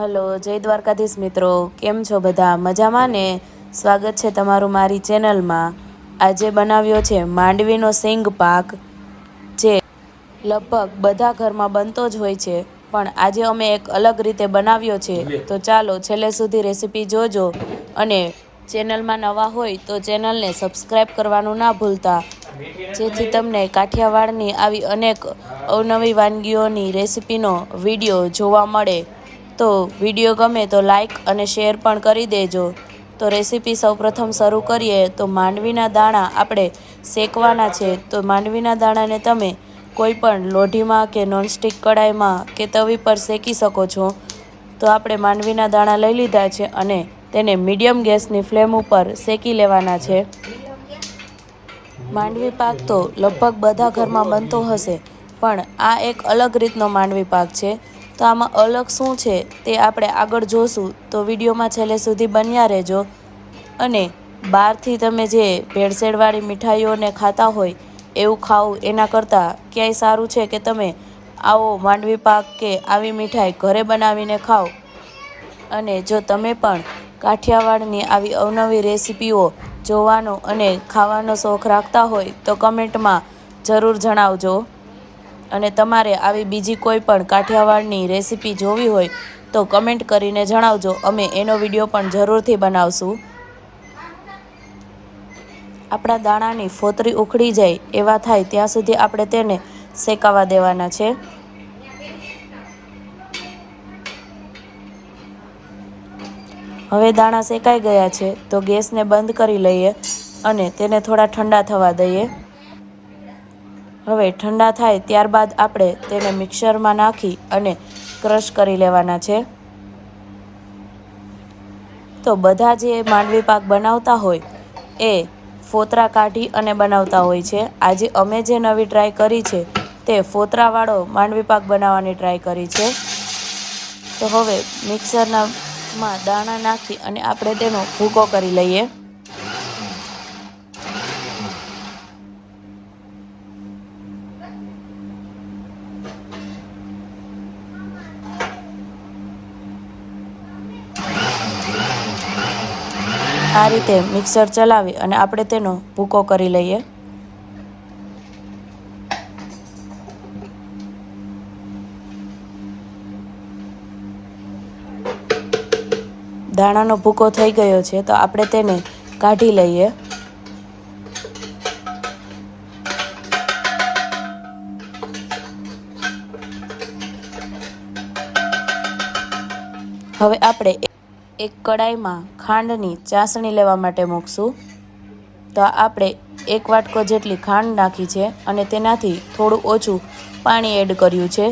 Hello જય દ્વારકાધીશ મિત્રો. કેમ છો બધા? મજામાં ને? સ્વાગત છે તમારું મારી ચેનલમાં. આજે બનાવ્યો છે માંડવીનો સિંગ પાક જે લગભગ બધા ઘરમાં બનતો જ હોય છે. પણ આજે અમે એક અલગ રીતે બનાવ્યો છે. તો ચાલો છેલ્લે સુધી રેસીપી જોજો. અને ચેનલમાં નવા હોય તો ચેનલને સબસ્ક્રાઈબ કરવાનું ના ભૂલતા. જેથી તમને કાઠિયાવાડની આવી અનેક અવનવી વાનગીઓની રેસીપીનો વીડિયો જોવા મળે. તો વીડિયો ગમે તો લાઈક અને શેર પણ કરી દેજો. તો રેસીપી સૌપ્રથમ શરૂ કરીએ, તો માંડવીના દાણા આપણે શેકવાના છે. તો માંડવીના દાણાને તમે કોઈ પણ લોઢીમાં કે નોનસ્ટિક કડાઈમાં કે તવી પર શેકી શકો છો. તો આપણે માંડવીના દાણા લઈ લીધા છે અને તેને મીડિયમ ગેસની ફ્લેમ ઉપર શેકી લેવાના છે. માંડવી પાક તો લગભગ બધા ઘરમાં બનતો હશે, પણ આ એક અલગ રીતનો માંડવી પાક છે. તો આમાં અલગ શું છે તે આપણે આગળ જોશું. તો વિડીયોમાં છેલ્લે સુધી બન્યા રહેજો. અને બહારથી તમે જે ભેળસેળવાળી મીઠાઈઓને ખાતા હોય, એવું ખાવું એના કરતાં ક્યાંય સારું છે કે તમે આવો માંડવી પાક કે આવી મીઠાઈ ઘરે બનાવીને ખાઓ? અને જો તમે પણ કાઠિયાવાડની આવી અવનવી રેસીપીઓ જોવાનો અને ખાવાનો શોખ રાખતા હોય તો કમેન્ટમાં જરૂર જણાવજો. અને તમારે આવી બીજી કોઈ પણ કાઠિયાવાડની રેસીપી જોવી હોય તો કમેન્ટ કરીને જણાવજો. અમે એનો વીડિયો પણ જરૂરથી બનાવશું. આપણા દાણાની ફોતરી ઉખડી જાય એવા થાય ત્યાં સુધી આપણે તેને શેકાવા દેવાના છે. હવે દાણા શેકાઈ ગયા છે તો ગેસને બંધ કરી લઈએ અને તેને થોડા ઠંડા થવા દઈએ. હવે ઠંડા થાય ત્યારબાદ આપણે તેને મિક્સરમાં નાખી અને ક્રશ કરી લેવાના છે. તો બધા જે માંડવી પાક બનાવતા હોય, એ ફોતરા કાઢી અને બનાવતા હોય છે. આજે અમે જે નવી ટ્રાય કરી છે, તે ફોતરાવાળો માંડવી પાક બનાવવાની ટ્રાય કરી છે. તો હવે મિક્સરના માં દાણા નાખી અને આપણે તેનો ભૂકો કરી લઈએ. આ રીતે મિક્સર ચલાવી અને આપણે તેનો ભૂકો કરી લઈએ. દાણાનો ભૂકો થઈ ગયો છે, તો આપણે તેને કાઢી લઈએ. હવે આપણે એક કડાઈમાં ખાંડની ચાસણી લેવા માટે મૂકશું. તો આપણે એક વાટકો જેટલી ખાંડ નાખી છે અને તેનાથી થોડું ઓછું પાણી એડ કર્યું છે.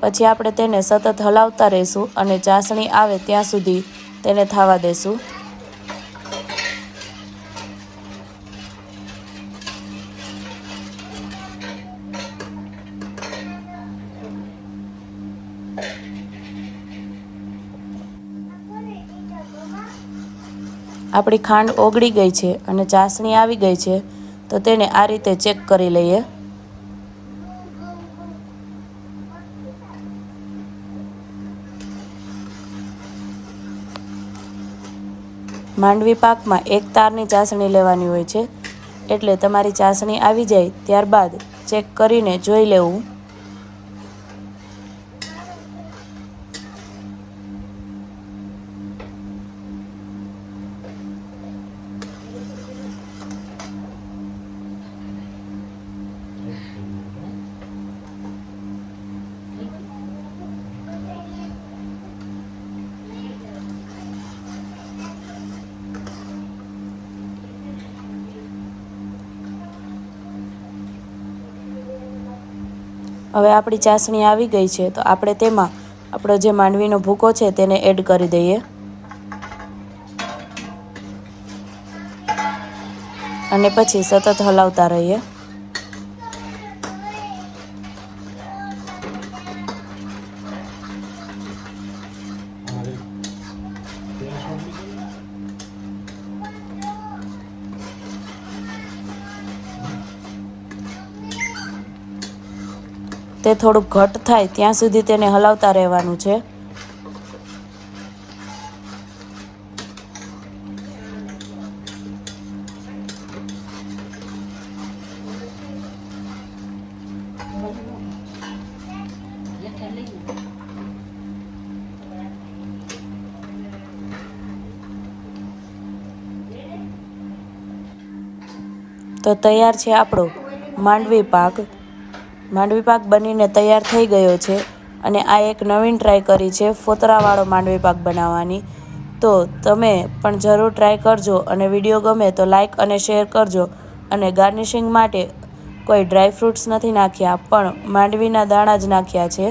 પછી આપણે તેને સતત હલાવતા રહીશું અને ચાસણી આવે ત્યાં સુધી તેને થવા દેશું. આપણી ખાંડ ઓગળી ગઈ છે અને ચાસણી આવી ગઈ છે, તો તેને આ રીતે ચેક કરી લઈએ. માંડવી પાકમાં એક તારની ચાસણી લેવાની હોય છે, એટલે તમારી ચાસણી આવી જાય ત્યારબાદ ચેક કરીને જોઈ લેવું. હવે આપણી ચાસણી આવી ગઈ છે, તો આપણે તેમાં આપણો જે માંડવીનો ભૂકો છે તેને એડ કરી દઈએ. અને પછી સતત હલાવતા રહીએ. તે થોડું ઘટ થાય ત્યાં સુધી તેને હલાવતા રહેવાનું છે. તો તૈયાર છે આપણો માંડવી પાક. માંડવી પાક બનીને તૈયાર થઈ ગયો છે અને આ એક નવીન ટ્રાય કરી છે ફોતરાવાળો માંડવી પાક બનાવવાની. તો તમે પણ જરૂર ટ્રાય કરજો અને વીડિયો ગમે તો લાઇક અને શેર કરજો અને ગાર્નિશિંગ માટે કોઈ ડ્રાય ફ્રૂટ્સ નથી નાખ્યા, પણ માંડવીના દાણા જ નાખ્યા છે.